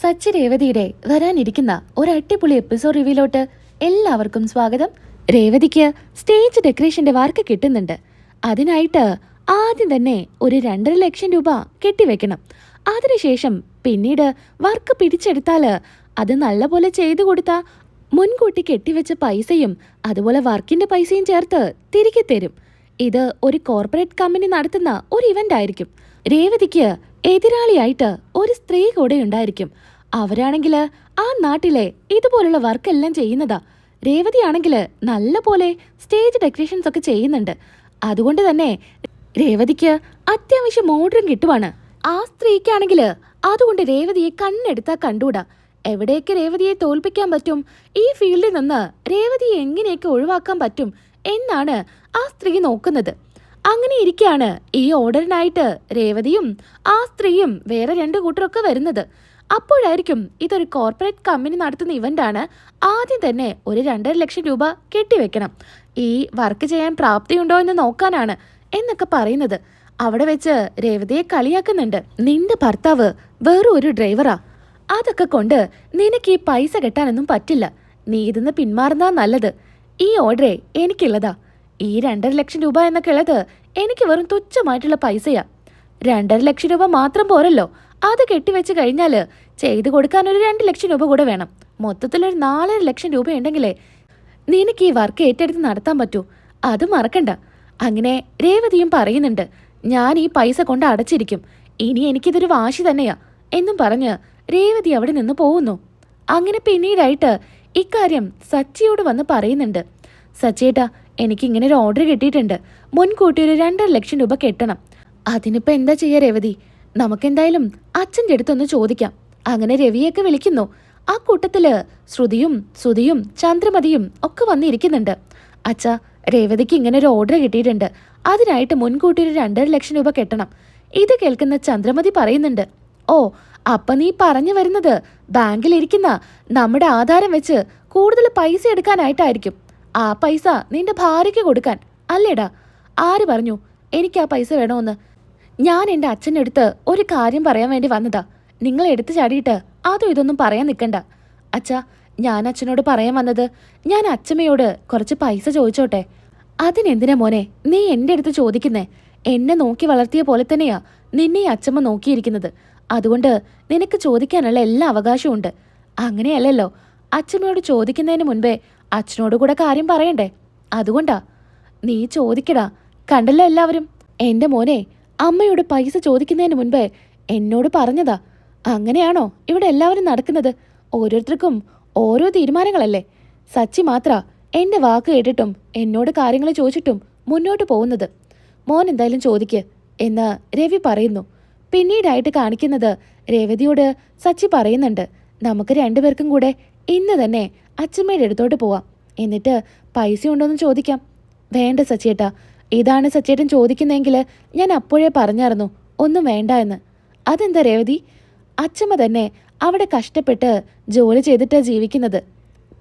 സച്ചി രേവതിയുടെ വരാനിരിക്കുന്ന ഒരു അടിപൊളി എപ്പിസോഡ് റിവ്യൂലോട്ട് എല്ലാവർക്കും സ്വാഗതം. രേവതിക്ക് സ്റ്റേജ് ഡെക്കറേഷന്റെ വർക്ക് കിട്ടുന്നുണ്ട്. അതിനായിട്ട് ആദ്യം തന്നെ ഒരു രണ്ടര ലക്ഷം രൂപ കെട്ടിവെക്കണം. അതിനുശേഷം പിന്നീട് വർക്ക് പിടിച്ചെടുത്താൽ അത് നല്ലപോലെ ചെയ്തു കൊടുത്താൽ മുൻകൂട്ടി കെട്ടിവെച്ച പൈസയും അതുപോലെ വർക്കിന്റെ പൈസയും ചേർത്ത് തിരികെ തരും. ഇത് ഒരു കോർപ്പറേറ്റ് കമ്പനി നടത്തുന്ന ഒരു ഇവന്റ് ആയിരിക്കും. രേവതിക്ക് എതിരാളിയായിട്ട് ഒരു സ്ത്രീ കൂടെ ഉണ്ടായിരിക്കും. അവരാണെങ്കിൽ ആ നാട്ടിലെ ഇതുപോലുള്ള വർക്കെല്ലാം ചെയ്യുന്നതാ. രേവതിയാണെങ്കിൽ നല്ല പോലെ സ്റ്റേജ് ഡെക്കറേഷൻസ് ഒക്കെ ചെയ്യുന്നുണ്ട്. അതുകൊണ്ട് തന്നെ രേവതിക്ക് അത്യാവശ്യം മോഡ്രം കിട്ടുവാണ്. ആ സ്ത്രീക്കാണെങ്കിൽ അതുകൊണ്ട് രേവതിയെ കണ്ണെടുത്താ കണ്ടുകൂടാ. എവിടെയൊക്കെ രേവതിയെ തോൽപ്പിക്കാൻ പറ്റും ഈ ഫീൽഡിൽ നിന്ന് രേവതിയെ എങ്ങനെയൊക്കെ ഒഴിവാക്കാൻ പറ്റും എന്നാണ് ആ സ്ത്രീ നോക്കുന്നത്. അങ്ങനെ ഇരിക്കുകയാണ് ഈ ഓർഡറിനായിട്ട് രേവതിയും ആ സ്ത്രീയും വേറെ രണ്ട് കൂട്ടരൊക്കെ വരുന്നത്. അപ്പോഴായിരിക്കും ഇതൊരു കോർപ്പറേറ്റ് കമ്പനി നടത്തുന്ന ഇവന്റാണ് ആദ്യം തന്നെ ഒരു രണ്ടര ലക്ഷം രൂപ കെട്ടിവെക്കണം. ഈ വർക്ക് ചെയ്യാൻ പ്രാപ്തിയുണ്ടോ എന്ന് നോക്കാനാണ് എന്നൊക്കെ പറയുന്നത്. അവിടെ വെച്ച് രേവതിയെ കളിയാക്കുന്നുണ്ട്. നിന്റെ ഭർത്താവ് വേറെ ഒരു ഡ്രൈവറാ അതൊക്കെ കൊണ്ട് നിനക്ക് ഈ പൈസ കെട്ടാനൊന്നും പറ്റില്ല. നീ ഇതിന്ന് പിന്മാറുന്നതാ നല്ലത്. ഈ ഓർഡറേ എനിക്കുള്ളതാ. ഈ രണ്ടര ലക്ഷം രൂപ എന്നൊക്കെ ഉള്ളത് എനിക്ക് വെറും തുച്ഛമായിട്ടുള്ള പൈസയാ. രണ്ടര ലക്ഷം രൂപ മാത്രം പോരല്ലോ. അത് കെട്ടിവെച്ച് കഴിഞ്ഞാൽ ചെയ്തു കൊടുക്കാൻ ഒരു രണ്ട് ലക്ഷം രൂപ കൂടെ വേണം. മൊത്തത്തിൽ ഒരു നാലര ലക്ഷം രൂപ ഉണ്ടെങ്കിലേ നിനക്ക് ഈ വർക്ക് ഏറ്റെടുത്ത് നടത്താൻ പറ്റൂ. അത് മറക്കണ്ട. അങ്ങനെ രേവതിയും പറയുന്നുണ്ട് ഞാൻ ഈ പൈസ കൊണ്ട് അടച്ചിരിക്കും. ഇനി എനിക്കിതൊരു വാശി തന്നെയാ എന്നും പറഞ്ഞ് രേവതി അവിടെ നിന്ന് പോകുന്നു. അങ്ങനെ പിന്നീടായിട്ട് ഇക്കാര്യം സച്ചിയോട് വന്ന് പറയുന്നുണ്ട്. സച്ചിയേട്ടാ എനിക്ക് ഇങ്ങനെ ഒരു ഓർഡർ കിട്ടിയിട്ടുണ്ട്. മുൻകൂട്ടി ഒരു രണ്ടര ലക്ഷം രൂപ കെട്ടണം. അതിനിപ്പോ എന്താ ചെയ്യ രവതി? നമുക്കെന്തായാലും അച്ഛന്റെ അടുത്തൊന്ന് ചോദിക്കാം. അങ്ങനെ രവിയൊക്കെ വിളിക്കുന്നു. ആ കൂട്ടത്തിൽ ശ്രുതിയും ശ്രുതിയും ചന്ദ്രമതിയും ഒക്കെ വന്നിരിക്കുന്നുണ്ട്. അച്ഛാ രേവതിക്ക് ഇങ്ങനെ ഒരു ഓർഡർ കിട്ടിയിട്ടുണ്ട്. അതിനായിട്ട് മുൻകൂട്ടി ഒരു രണ്ടര ലക്ഷം രൂപ കെട്ടണം. ഇത് കേൾക്കുന്ന ചന്ദ്രമതി പറയുന്നുണ്ട്. ഓ അപ്പൊ നീ പറഞ്ഞു വരുന്നത് ബാങ്കിലിരിക്കുന്ന നമ്മുടെ ആധാരം വെച്ച് കൂടുതൽ പൈസ എടുക്കാനായിട്ടായിരിക്കും. ആ പൈസ നിന്റെ ഭാര്യയ്ക്ക് കൊടുക്കാൻ. അല്ലേടാ ആര് പറഞ്ഞു എനിക്ക് ആ പൈസ വേണമെന്ന് ഞാൻ എന്റെ അച്ഛന്റെ അടുത്ത് ഒരു കാര്യം പറയാൻ വേണ്ടി വന്നതാ. നിങ്ങൾ എടുത്തു ചാടിയിട്ട് അതും ഇതൊന്നും പറയാൻ നിൽക്കണ്ട. അച്ഛാ ഞാൻ അച്ഛനോട് പറയാൻ വന്നത് ഞാൻ അച്ഛമ്മയോട് കുറച്ച് പൈസ ചോദിച്ചോട്ടെ? അതിനെന്തിനാ മോനെ നീ എന്റെ അടുത്ത് ചോദിക്കുന്നേ? എന്നെ നോക്കി വളർത്തിയ പോലെ തന്നെയാ നിന്നെ അച്ഛമ്മ നോക്കിയിരിക്കുന്നത്. അതുകൊണ്ട് നിനക്ക് ചോദിക്കാനുള്ള എല്ലാ അവകാശവും ഉണ്ട്. അങ്ങനെയല്ലല്ലോ അച്ഛമ്മയോട് ചോദിക്കുന്നതിന് മുൻപേ അച്ഛനോട് കൂടെ കാര്യം പറയണ്ടേ? അതുകൊണ്ടാ. നീ ചോദിക്കടാ. കണ്ടല്ലോ എല്ലാവരും. എന്റെ മോനെ അമ്മയോട് പൈസ ചോദിക്കുന്നതിന് മുൻപേ എന്നോട് പറഞ്ഞതാ. അങ്ങനെയാണോ ഇവിടെ എല്ലാവരും നടക്കുന്നത്? ഓരോരുത്തർക്കും ഓരോ തീരുമാനങ്ങളല്ലേ? സച്ചി മാത്ര എന്റെ വാക്ക് കേട്ടിട്ടും എന്നോട് കാര്യങ്ങൾ ചോദിച്ചിട്ടും മുന്നോട്ട് പോകുന്നത്. മോൻ എന്തായാലും ചോദിക്ക് എന്ന് രവി പറയുന്നു. പിന്നീടായിട്ട് കാണിക്കുന്നത് രേവതിയോട് സച്ചി പറയുന്നുണ്ട്. നമുക്ക് രണ്ടുപേർക്കും കൂടെ ഇന്ന് തന്നെ അച്ഛമ്മയുടെ അടുത്തോട്ട് പോവാം. എന്നിട്ട് പൈസ ഉണ്ടോന്ന് ചോദിക്കാം. വേണ്ട സച്ചിയേട്ടാ ഇതാണ് സച്ചിയേട്ടൻ ചോദിക്കുന്നതെങ്കിൽ ഞാൻ അപ്പോഴേ പറഞ്ഞായിരുന്നു ഒന്നും വേണ്ട എന്ന്. അതെന്താ രേവതി? അച്ഛമ്മ തന്നെ അവിടെ കഷ്ടപ്പെട്ട് ജോലി ചെയ്തിട്ടാ ജീവിക്കുന്നത്.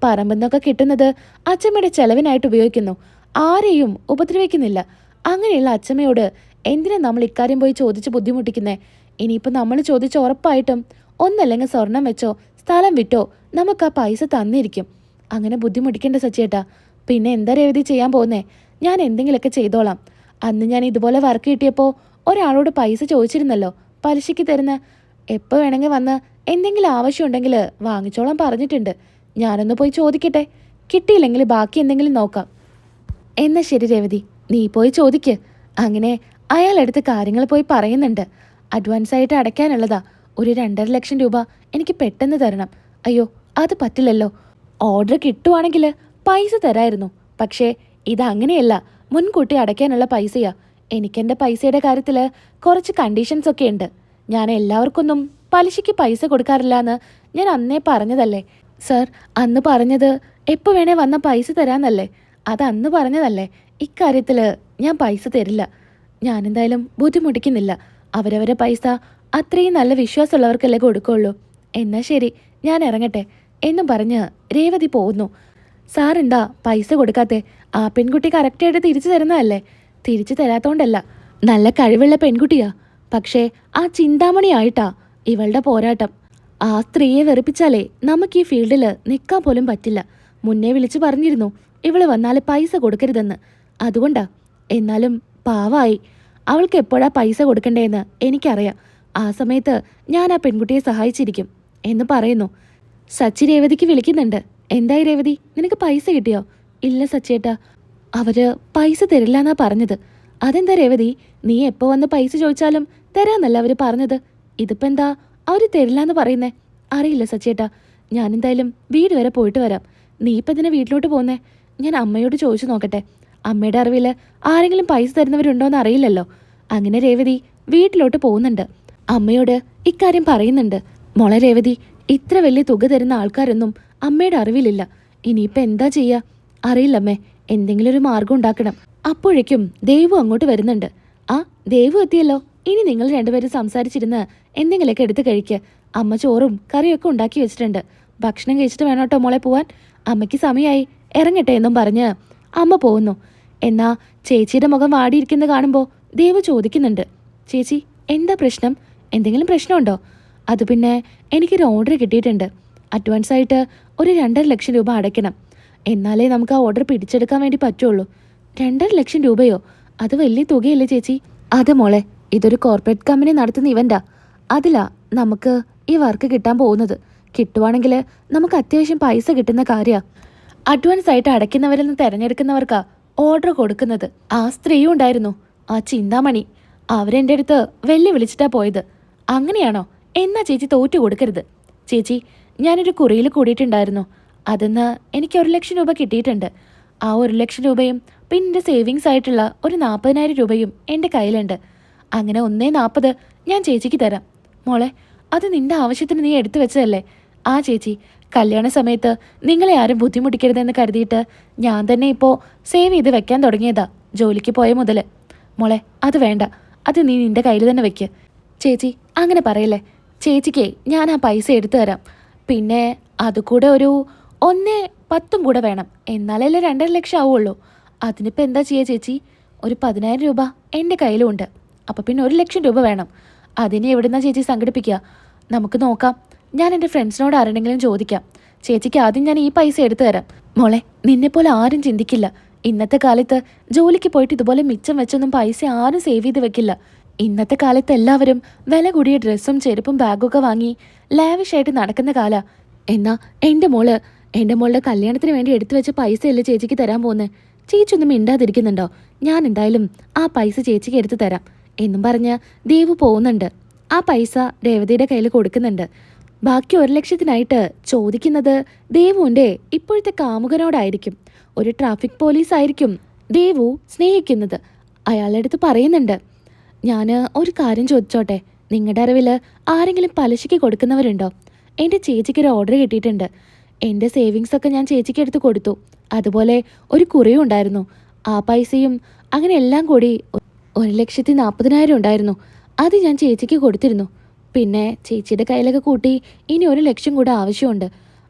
പറമ്പെന്നൊക്കെ കിട്ടുന്നത് അച്ഛമ്മയുടെ ചെലവിനായിട്ട് ഉപയോഗിക്കുന്നു. ആരെയും ഉപദ്രവിക്കുന്നില്ല. അങ്ങനെയുള്ള അച്ഛമ്മയോട് എന്തിനാ നമ്മൾ ഇക്കാര്യം പോയി ചോദിച്ച് ബുദ്ധിമുട്ടിക്കുന്നേ? ഇനിയിപ്പോൾ നമ്മൾ ചോദിച്ച ഉറപ്പായിട്ടും ഒന്നല്ലെങ്കിൽ സ്വർണം വെച്ചോ സ്ഥലം വിട്ടോ നമുക്ക് ആ പൈസ തന്നിരിക്കും. അങ്ങനെ ബുദ്ധിമുട്ടിക്കേണ്ട സച്ചേട്ടാ പിന്നെ എന്താ രേവതി ചെയ്യാൻ പോകുന്നേ ഞാൻ എന്തെങ്കിലുമൊക്കെ ചെയ്തോളാം. അന്ന് ഞാൻ ഇതുപോലെ വർക്ക് കിട്ടിയപ്പോൾ ഒരാളോട് പൈസ ചോദിച്ചിരുന്നല്ലോ പലിശയ്ക്ക് തരുന്ന. എപ്പോൾ വേണമെങ്കിൽ വന്ന് എന്തെങ്കിലും ആവശ്യമുണ്ടെങ്കിൽ വാങ്ങിച്ചോളാം പറഞ്ഞിട്ടുണ്ട്. ഞാനൊന്ന് പോയി ചോദിക്കട്ടെ? കിട്ടിയില്ലെങ്കിൽ ബാക്കി എന്തെങ്കിലും നോക്കാം. എന്നാ ശരി രേവതി നീ പോയി ചോദിക്ക്. അങ്ങനെ അയാളെടുത്ത് കാര്യങ്ങൾ പോയി പറയുന്നുണ്ട്. അഡ്വാൻസായിട്ട് അടയ്ക്കാനുള്ളതാ. ഒരു രണ്ടര ലക്ഷം രൂപ എനിക്ക് പെട്ടെന്ന് തരണം. അയ്യോ അത് പറ്റില്ലല്ലോ. ഓർഡർ കിട്ടുവാണെങ്കിൽ പൈസ തരായിരുന്നു. പക്ഷേ ഇതങ്ങനെയല്ല. മുൻകൂട്ടി അടയ്ക്കാനുള്ള പൈസയാ. എനിക്കെന്റെ പൈസയുടെ കാര്യത്തിൽ കുറച്ച് കണ്ടീഷൻസ് ഒക്കെ ഉണ്ട്. ഞാൻ എല്ലാവർക്കൊന്നും പലിശയ്ക്ക് പൈസ കൊടുക്കാറില്ല എന്ന് ഞാൻ അന്നേ പറഞ്ഞതല്ലേ. സർ അന്ന് പറഞ്ഞത് എപ്പോൾ വേണേ വന്ന പൈസ തരാന്നല്ലേ. അത് അന്ന് പറഞ്ഞതല്ലേ. ഇക്കാര്യത്തിൽ ഞാൻ പൈസ തരില്ല. ഞാനെന്തായാലും ബുദ്ധിമുട്ടിക്കുന്നില്ല. അവരവരെ പൈസ അത്രയും നല്ല വിശ്വാസമുള്ളവർക്കല്ലേ കൊടുക്കുള്ളൂ. എന്നാ ശരി ഞാൻ ഇറങ്ങട്ടെ. എന്നും പറഞ്ഞ് രേവതി പോകുന്നു സാറെന്താ പൈസ കൊടുക്കാത്തെ? ആ പെൺകുട്ടി കറക്റ്റായിട്ട് തിരിച്ചു തരുന്നതല്ലേ? തിരിച്ചു തരാത്തോണ്ടല്ല. നല്ല കഴിവുള്ള പെൺകുട്ടിയാ. പക്ഷേ ആ ചിന്താമണിയായിട്ടാ ഇവളുടെ പോരാട്ടം. ആ സ്ത്രീയെ വെറുപ്പിച്ചാലേ നമുക്ക് ഈ ഫീൽഡിൽ നിൽക്കാൻ പോലും പറ്റില്ല. മുന്നേ വിളിച്ചു പറഞ്ഞിരുന്നു ഇവൾ വന്നാൽ പൈസ കൊടുക്കരുതെന്ന്. അതുകൊണ്ടാ. എന്നാലും പാവായി. അവൾക്ക് എപ്പോഴാ പൈസ കൊടുക്കണ്ടേന്ന് എനിക്കറിയാം. ആ സമയത്ത് ഞാൻ ആ പെൺകുട്ടിയെ സഹായിച്ചിരിക്കും എന്ന് പറയുന്നു. സച്ചി രേവതിക്ക് വിളിക്കുന്നുണ്ട്. എന്തായി രേവതി? നിനക്ക് പൈസ കിട്ടിയോ? ഇല്ല സച്ചേട്ടാ. അവർ പൈസ തരില്ല എന്നാ പറഞ്ഞത്. അതെന്താ രേവതി? നീ എപ്പോ വന്ന് പൈസ ചോദിച്ചാലും തരാന്നല്ല അവർ പറഞ്ഞത്. ഇതിപ്പോ എന്താ? തരില്ല എന്ന് പറയുന്നേ. അറിയില്ല സച്ചേട്ടാ. ഞാൻ എന്തായാലും വീട് വരെ പോയിട്ട് വരാം. നീ ഇപ്പം തന്നെ വീട്ടിലോട്ട് പോകുന്നേ ഞാൻ അമ്മയോട് ചോദിച്ചു നോക്കട്ടെ. അമ്മയുടെ അറിവിൽ ആരെങ്കിലും പൈസ തരുന്നവരുണ്ടോ എന്ന് അറിയില്ലല്ലോ. അങ്ങനെ രേവതി വീട്ടിലോട്ട് പോകുന്നുണ്ട്. അമ്മയോട് ഇക്കാര്യം പറയുന്നുണ്ട്. മോളെ രേവതി ഇത്ര വലിയ തുക തരുന്ന ആൾക്കാരൊന്നും അമ്മയുടെ അറിവിലില്ല. ഇനിയിപ്പോൾ എന്താ ചെയ്യാ? അറിയില്ലമ്മേ എന്തെങ്കിലും ഒരു മാർഗം ഉണ്ടാക്കണം. അപ്പോഴേക്കും ദേവു അങ്ങോട്ട് വരുന്നുണ്ട്. ആ ദേവു എത്തിയല്ലോ. ഇനി നിങ്ങൾ രണ്ടുപേരും സംസാരിച്ചിരുന്ന് എന്തെങ്കിലുമൊക്കെ എടുത്ത് കഴിക്കുക അമ്മ ചോറും കറിയൊക്കെ ഉണ്ടാക്കി വെച്ചിട്ടുണ്ട്. ഭക്ഷണം കഴിച്ചിട്ട് വേണം കേട്ടോ മോളെ പോവാൻ. അമ്മയ്ക്ക് സമയമായി ഇറങ്ങട്ടെ എന്നും പറഞ്ഞ് അമ്മ പോകുന്നു. എന്നാ ചേച്ചിയുടെ മുഖം വാടിയിരിക്കുന്നത് കാണുമ്പോൾ ദേവ് ചോദിക്കുന്നുണ്ട്. ചേച്ചി എന്താ പ്രശ്നം? എന്തെങ്കിലും പ്രശ്നമുണ്ടോ? അത് പിന്നെ എനിക്കൊരു ഓർഡർ കിട്ടിയിട്ടുണ്ട്. അഡ്വാൻസ് ആയിട്ട് ഒരു രണ്ടര ലക്ഷം രൂപ അടയ്ക്കണം. എന്നാലേ നമുക്ക് ആ ഓർഡർ പിടിച്ചെടുക്കാൻ വേണ്ടി പറ്റുള്ളൂ. രണ്ടര ലക്ഷം രൂപയോ? അത് വലിയ തുകയല്ലേ ചേച്ചി? അതെ മോളെ ഇതൊരു കോർപ്പറേറ്റ് കമ്പനി നടത്തുന്ന ഇവന്റാ അതിലാ നമുക്ക് ഈ വർക്ക് കിട്ടാൻ പോകുന്നത്. കിട്ടുവാണെങ്കിൽ നമുക്ക് അത്യാവശ്യം പൈസ കിട്ടുന്ന കാര്യമാണ് അഡ്വാൻസ് ആയിട്ട് അടയ്ക്കുന്നവരിൽ നിന്ന് തിരഞ്ഞെടുക്കുന്നവർക്കാ ഓർഡർ കൊടുക്കുന്നത്. ആ സ്ത്രീയും ഉണ്ടായിരുന്നു. ആ ചിന്താമണി. അവരെന്റെ അടുത്ത് വെല്ലു വിളിച്ചിട്ടാ പോയത്. അങ്ങനെയാണോ? എന്നാ ചേച്ചി തോറ്റു കൊടുക്കരുത്. ചേച്ചി ഞാനൊരു കുറിയിൽ കൂടിയിട്ടുണ്ടായിരുന്നു. അതിന്ന് എനിക്ക് ഒരു ലക്ഷം രൂപ കിട്ടിയിട്ടുണ്ട്. ആ ഒരു ലക്ഷം രൂപയും പിന്നെ എന്റെ സേവിങ്സ് ആയിട്ടുള്ള ഒരു നാൽപ്പതിനായിരം രൂപയും എന്റെ കയ്യിലുണ്ട്. അങ്ങനെ ഒന്നേ നാൽപ്പത് ഞാൻ ചേച്ചിക്ക് തരാം. മോളെ അത് നിന്റെ ആവശ്യത്തിന് നീ എടുത്തു വെച്ചതല്ലേ? ആ ചേച്ചി കല്യാണ സമയത്ത് നിങ്ങളെ ആരും ബുദ്ധിമുട്ടിക്കരുതെന്ന് കരുതിയിട്ട് ഞാൻ തന്നെ ഇപ്പോൾ സേവ് ചെയ്ത് വെക്കാൻ തുടങ്ങിയതാ ജോലിക്ക് പോയ മുതൽ മോളെ അത് വേണ്ട. അത് നീ നിന്റെ കയ്യിൽ തന്നെ വെക്ക്. ചേച്ചി അങ്ങനെ പറയല്ലേ? ചേച്ചിക്കേ ഞാൻ ആ പൈസ എടുത്തു തരാം. പിന്നെ അതുകൂടെ ഒരു ഒന്നേ പത്തും കൂടെ വേണം. എന്നാലല്ലേ രണ്ടര ലക്ഷം ആവുള്ളൂ. അതിനിപ്പോൾ എന്താ ചെയ്യുക ചേച്ചി? ഒരു പതിനായിരം രൂപ എന്റെ കയ്യിലുണ്ട്. അപ്പോൾ പിന്നെ ഒരു ലക്ഷം രൂപ വേണം. അതിനെ എവിടുന്നാ ചേച്ചി സംഘടിപ്പിക്കുക നമുക്ക് നോക്കാം. ഞാൻ എന്റെ ഫ്രണ്ട്സിനോട് ആരുടെങ്കിലും ചോദിക്കാം. ചേച്ചിക്ക് ആദ്യം ഞാൻ ഈ പൈസ എടുത്തു തരാം. മോളെ നിന്നെപ്പോലെ ആരും ചിന്തിക്കില്ല. ഇന്നത്തെ കാലത്ത് ജോലിക്ക് പോയിട്ട് ഇതുപോലെ മിച്ചം വെച്ചൊന്നും പൈസ ആരും സേവ് ചെയ്ത് വെക്കില്ല. ഇന്നത്തെ കാലത്ത് എല്ലാവരും വില കൂടിയ ഡ്രസ്സും ചെരുപ്പും ബാഗൊക്കെ വാങ്ങി ലാവിഷായിട്ട് നടക്കുന്ന കാല. എന്നാ എന്റെ മോൾ എന്റെ മോളുടെ കല്യാണത്തിന് വേണ്ടി എടുത്തു വെച്ച പൈസയല്ലേ ചേച്ചിക്ക് തരാൻ പോകുന്നത് ചേച്ചി ഒന്നും മിണ്ടാതിരിക്കുന്നുണ്ടോ? ഞാൻ എന്തായാലും ആ പൈസ ചേച്ചിക്ക് എടുത്തു തരാം. എന്നും പറഞ്ഞ് ദേവു പോകുന്നുണ്ട്. ആ പൈസ രേവതിയുടെ കയ്യിൽ കൊടുക്കുന്നുണ്ട്. ബാക്കി ഒരു ലക്ഷത്തിനായിട്ട് ചോദിക്കുന്നത് ദേവുവിന്റെ ഇപ്പോഴത്തെ കാമുകനോടായിരിക്കും. ഒരു ട്രാഫിക് പോലീസ് ആയിരിക്കും ദേവു സ്നേഹിക്കുന്നത്. അയാളുടെ അടുത്ത് പറയുന്നുണ്ട്. ഞാൻ ഒരു കാര്യം ചോദിച്ചോട്ടെ? നിങ്ങളുടെ അറിവിൽ ആരെങ്കിലും പലിശയ്ക്ക് കൊടുക്കുന്നവരുണ്ടോ? എന്റെ ചേച്ചിക്ക് ഒരു ഓർഡർ കിട്ടിയിട്ടുണ്ട്. എന്റെ സേവിങ്സ് ഒക്കെ ഞാൻ ചേച്ചിക്ക് എടുത്ത് കൊടുത്തു. അതുപോലെ ഒരു കുറിയും ഉണ്ടായിരുന്നു. ആ പൈസയും അങ്ങനെ എല്ലാം കൂടി ഒരു ലക്ഷത്തി നാൽപ്പതിനായിരം ഉണ്ടായിരുന്നു. അത് ഞാൻ ചേച്ചിക്ക് കൊടുത്തിരുന്നു. പിന്നെ ചേച്ചിയുടെ കയ്യിലൊക്കെ കൂട്ടി ഇനി ഒരു ലക്ഷം കൂടെ ആവശ്യമുണ്ട്.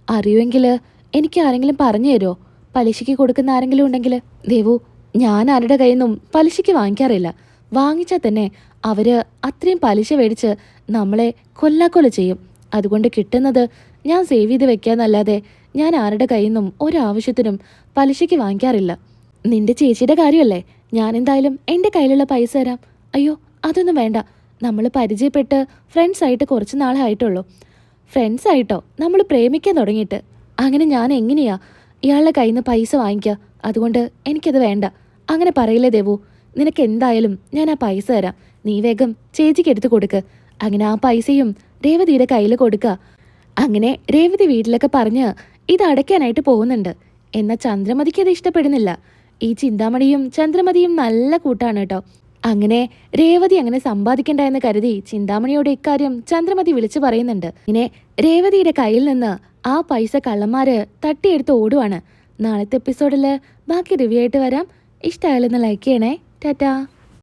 അറിയുമെങ്കിൽ എനിക്ക് ആരെങ്കിലും പറഞ്ഞു തരുമോ പലിശയ്ക്ക് കൊടുക്കുന്ന ആരെങ്കിലും ഉണ്ടെങ്കിൽ ദേവു ഞാൻ ആരുടെ കയ്യിൽ നിന്നും പലിശയ്ക്ക് വാങ്ങിക്കാറില്ല. വാങ്ങിച്ചാൽ തന്നെ അവർ അത്രയും പലിശ മേടിച്ച് നമ്മളെ കൊല്ലാക്കൊല ചെയ്യും. അതുകൊണ്ട് കിട്ടുന്നത് ഞാൻ സേവ് ചെയ്ത് വെക്കാന്നല്ലാതെ ഞാൻ ആരുടെ കയ്യിൽ നിന്നും ഒരാവശ്യത്തിനും പലിശയ്ക്ക് വാങ്ങിക്കാറില്ല. നിന്റെ ചേച്ചിയുടെ കാര്യമല്ലേ? ഞാൻ എന്തായാലും എന്റെ കയ്യിലുള്ള പൈസ തരാം. അയ്യോ അതൊന്നും വേണ്ട. നമ്മൾ പരിചയപ്പെട്ട് ഫ്രണ്ട്സ് ആയിട്ട് കുറച്ച് നാളായിട്ടുള്ളൂ. ഫ്രണ്ട്സ് ആയിട്ടോ? നമ്മൾ പ്രേമിക്കാൻ തുടങ്ങിയിട്ട്. അങ്ങനെ ഞാൻ എങ്ങനെയാ ഇയാളുടെ കയ്യിൽ നിന്ന് പൈസ വാങ്ങിക്കുക അതുകൊണ്ട് എനിക്കത് വേണ്ട. അങ്ങനെ പറയില്ലേ ദേവു? നിനക്ക് എന്തായാലും ഞാൻ ആ പൈസ തരാം. നീ വേഗം ചേച്ചിക്ക് എടുത്തു കൊടുക്ക്. അങ്ങനെ ആ പൈസയും രേവതിയുടെ കയ്യിൽ കൊടുക്കുക അങ്ങനെ രേവതി വീട്ടിലൊക്കെ പറഞ്ഞ് ഇത് അടയ്ക്കാനായിട്ട് പോകുന്നുണ്ട്. എന്നാൽ ചന്ദ്രമതിക്ക് അത് ഇഷ്ടപ്പെടുന്നില്ല. ഈ ചിന്താമണിയും ചന്ദ്രമതിയും നല്ല കൂട്ടാണ് കേട്ടോ. അങ്ങനെ രേവതി അങ്ങനെ സമ്പാദിക്കണ്ട എന്ന് കരുതി ചിന്താമണിയോട് ഇക്കാര്യം ചന്ദ്രമതി വിളിച്ചു പറയുന്നുണ്ട്. ഇങ്ങനെ രേവതിയുടെ കയ്യിൽ നിന്ന് ആ പൈസ കള്ളന്മാര് തട്ടിയെടുത്ത് ഓടുവാണ്. നാളത്തെ എപ്പിസോഡിൽ ബാക്കി റിവ്യൂ ആയിട്ട് വരാം. ഇഷ്ടമായാലൊന്ന് ലൈക്ക് ചെയ്യണേ. Dada.